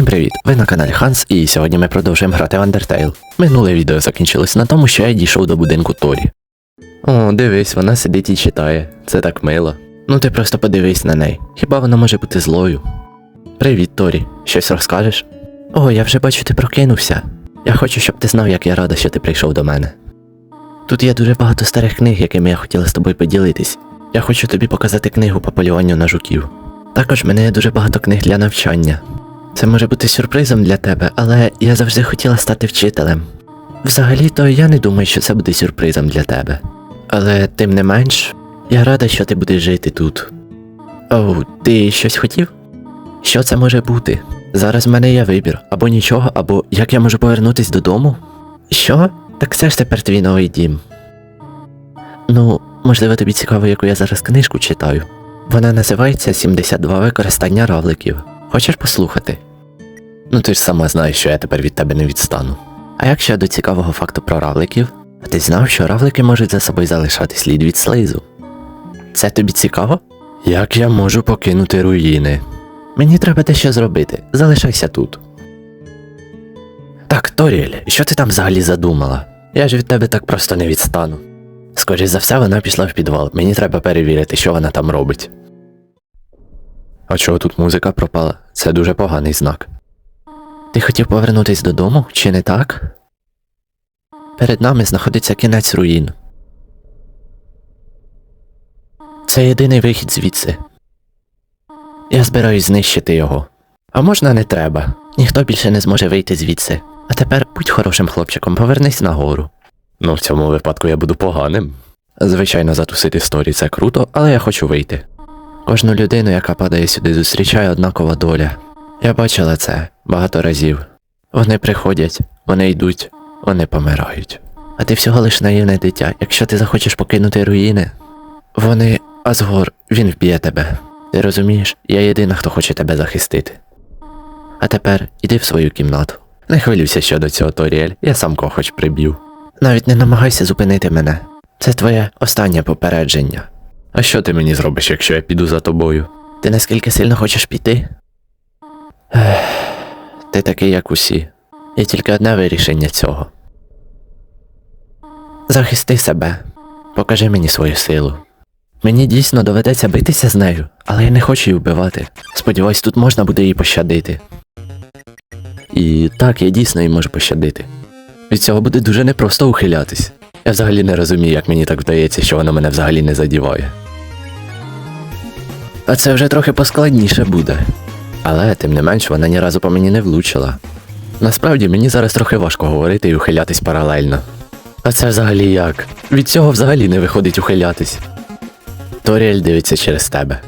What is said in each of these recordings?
Всім привіт! Ви на каналі Ханс, і сьогодні ми продовжуємо грати в Undertale. Минуле відео закінчилось на тому, що я дійшов до будинку Торі. О, дивись, вона сидить і читає. Це так мило. Ну ти просто подивись на неї. Хіба вона може бути злою? Привіт, Торі. Щось розкажеш? О, я вже бачу, ти прокинувся. Я хочу, щоб ти знав, як я рада, що ти прийшов до мене. Тут є дуже багато старих книг, якими я хотіла з тобою поділитись. Я хочу тобі показати книгу по полюванню на жуків. Також мене є дуже багато книг для навчання. Це може бути сюрпризом для тебе, але я завжди хотіла стати вчителем. Взагалі-то я не думаю, що це буде сюрпризом для тебе. Але тим не менш, я рада, що ти будеш жити тут. Оу, ти щось хотів? Що це може бути? Зараз в мене є вибір або нічого, або як я можу повернутись додому? Що? Так це ж тепер твій новий дім. Ну, можливо, тобі цікаво, яку я зараз книжку читаю. Вона називається 72 використання равликів. Хочеш послухати? Ну ти ж сама знаєш, що я тепер від тебе не відстану. А як щодо цікавого факту про равликів? А ти знав, що равлики можуть за собою залишати слід від слизу? Це тобі цікаво? Як я можу покинути руїни? Мені треба дещо зробити. Залишайся тут. Так, Торіель, що ти там взагалі задумала? Я ж від тебе так просто не відстану. Скоріше за все, вона пішла в підвал. Мені треба перевірити, що вона там робить. А чого тут музика пропала? Це дуже поганий знак. Ти хотів повернутись додому, чи не так? Перед нами знаходиться кінець руїн. Це єдиний вихід звідси. Я збираюсь знищити його. А можна не треба. Ніхто більше не зможе вийти звідси. А тепер будь хорошим хлопчиком, повернись нагору. Ну, в цьому випадку я буду поганим. Звичайно, затусити сторі це круто, але я хочу вийти. Кожну людину, яка падає сюди, зустрічає однакова доля. Я бачила це багато разів. Вони приходять, вони йдуть, вони помирають. А ти всього лиш наївне дитя. Якщо ти захочеш покинути руїни, вони. Азгор, він вб'є тебе. Ти розумієш, я єдина, хто хоче тебе захистити. А тепер іди в свою кімнату. Не хвилюйся щодо цього, Торіель, я сам кого хоч приб'ю. Навіть не намагайся зупинити мене. Це твоє останнє попередження. А що ти мені зробиш, якщо я піду за тобою? Ти наскільки сильно хочеш піти? Ех, ти такий, як усі. Є тільки одне вирішення цього. Захисти себе, покажи мені свою силу. Мені дійсно доведеться битися з нею, але я не хочу її вбивати. Сподіваюсь, тут можна буде її пощадити. І так, я дійсно її можу пощадити. Від цього буде дуже непросто ухилятись. Я взагалі не розумію, як мені так вдається, що вона мене взагалі не задіває. А це вже трохи поскладніше буде. Але, тим не менш, вона ні разу по мені не влучила. Насправді мені зараз трохи важко говорити і ухилятись паралельно. А це взагалі як? Від цього взагалі не виходить ухилятись. Торіель дивиться через тебе.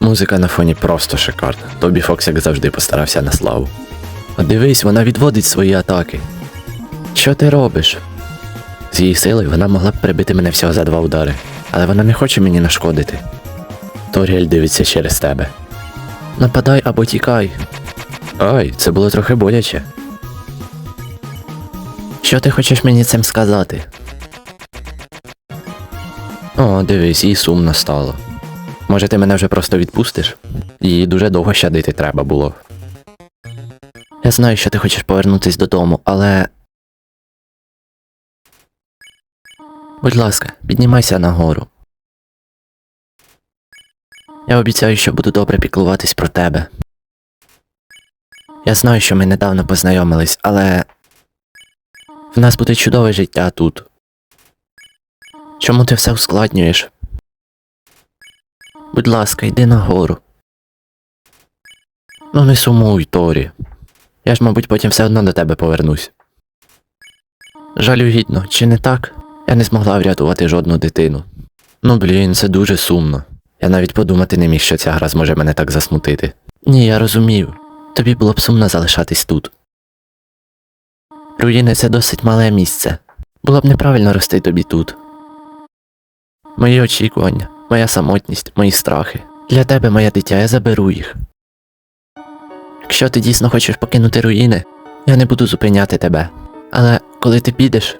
Музика на фоні просто шикарна. Тобі Фокс, як завжди, постарався на славу. А дивись, вона відводить свої атаки. Що ти робиш? З її силою вона могла б прибити мене всього за два удари, але вона не хоче мені нашкодити. Торіель дивиться через тебе. Нападай або тікай. Ай, це було трохи боляче. Що ти хочеш мені цим сказати? О, дивись, їй сумно стало. Може, ти мене вже просто відпустиш? Її дуже довго щадити треба було. Я знаю, що ти хочеш повернутися додому, але. Будь ласка, піднімайся нагору. Я обіцяю, що буду добре піклуватись про тебе. Я знаю, що ми недавно познайомились, але. В нас буде чудове життя тут. Чому ти все ускладнюєш? Будь ласка, йди нагору. Ну не сумуй, Торі. Я ж, мабуть, потім все одно до тебе повернусь. Жалюгідно, чи не так? Я не змогла врятувати жодну дитину. Ну блін, це дуже сумно. Я навіть подумати не міг, що ця гра зможе мене так засмутити. Ні, я розумію. Тобі було б сумно залишатись тут. Руїни це досить мале місце. Було б неправильно рости тобі тут. Мої очікування, моя самотність, мої страхи. Для тебе, моє дитя, я заберу їх. Якщо ти дійсно хочеш покинути руїни, я не буду зупиняти тебе. Але коли ти підеш,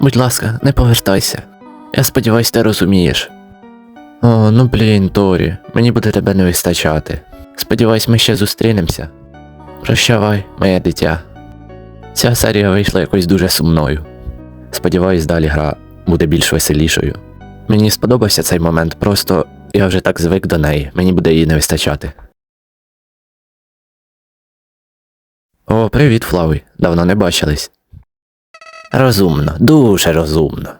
будь ласка, не повертайся. Я сподіваюсь, ти розумієш. О, ну блін, Торі, мені буде тебе не вистачати. Сподіваюсь, ми ще зустрінемося. Прощавай, моє дитя. Ця серія вийшла якось дуже сумною. Сподіваюсь, далі гра буде більш веселішою. Мені сподобався цей момент, просто я вже так звик до неї, мені буде її не вистачати. О, привіт, Флаві. Давно не бачились. Розумно, дуже розумно.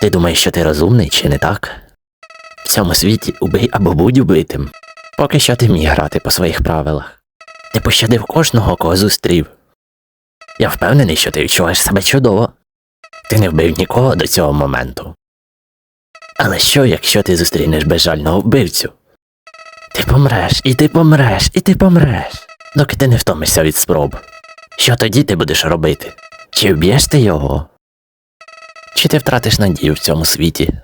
Ти думаєш, що ти розумний, чи не так? Цьому світі убий або будь убитим. Поки що ти міг грати по своїх правилах. Ти пощадив кожного, кого зустрів. Я впевнений, що ти відчуваєш себе чудово. Ти не вбив нікого до цього моменту. Але що, якщо ти зустрінеш безжального вбивцю? Ти помреш, і ти помреш, і ти помреш, доки ти не втомишся від спроб. Що тоді ти будеш робити? Чи вб'єш ти його? Чи ти втратиш надію в цьому світі?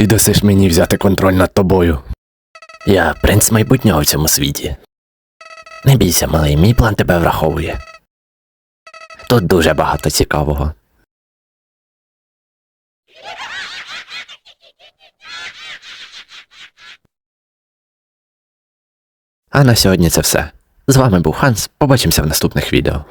І досиш мені взяти контроль над тобою. Я принц майбутнього в цьому світі. Не бійся, малий, мій план тебе враховує. Тут дуже багато цікавого. А на сьогодні це все. З вами був Ханс. Побачимося в наступних відео.